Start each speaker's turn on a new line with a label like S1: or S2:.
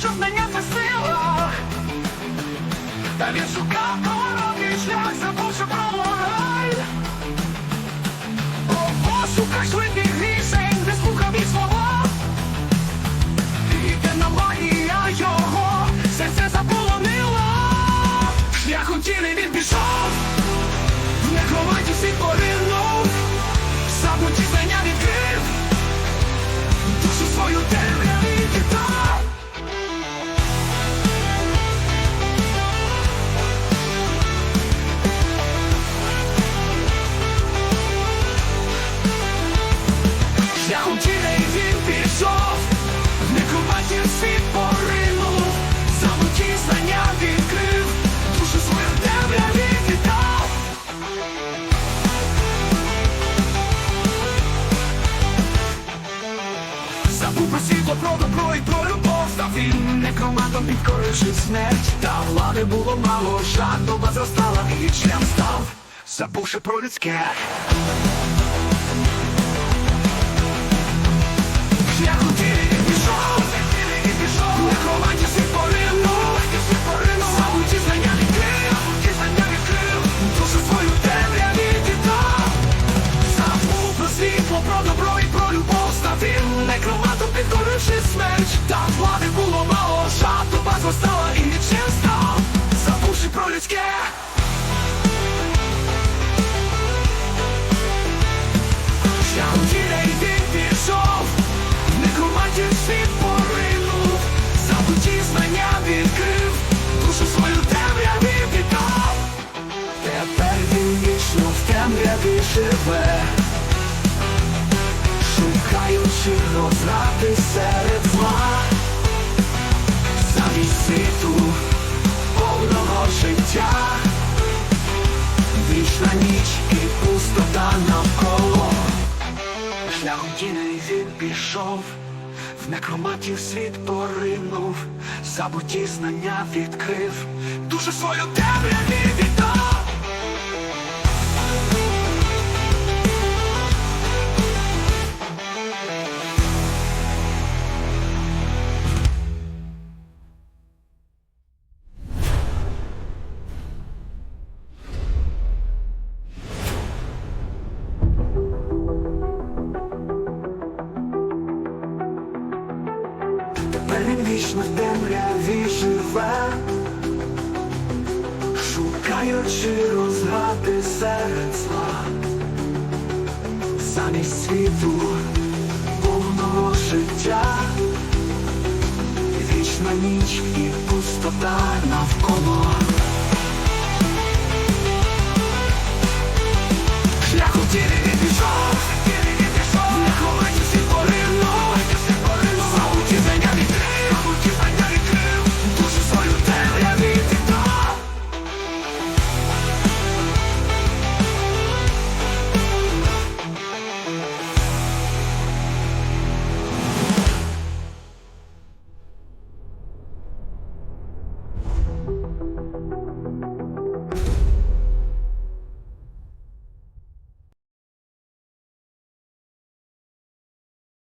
S1: що мене сила. Та він шукав коронний шлях, забувши про мораль. У пошуках швидких некромантом, підкоривши смерть Та влади було мало, жадоба зростала і член став Забувши про людське. Про світло, про добро і про любов Став він некромантом, підкоривши смерть. Та влади вічно в темряві живе. Шукаючи розради серед зла. Замість світу повного життя. Вічна ніч і пустота навколо. Шляхом тіней він пішов, в некроматів світ поринув, забуті знання відкрив, душу свою темряві віддав. Вічно темряві живе, шукаючи розгади серед зла, замість світу повного життя, вічна ніч і пустота навколо.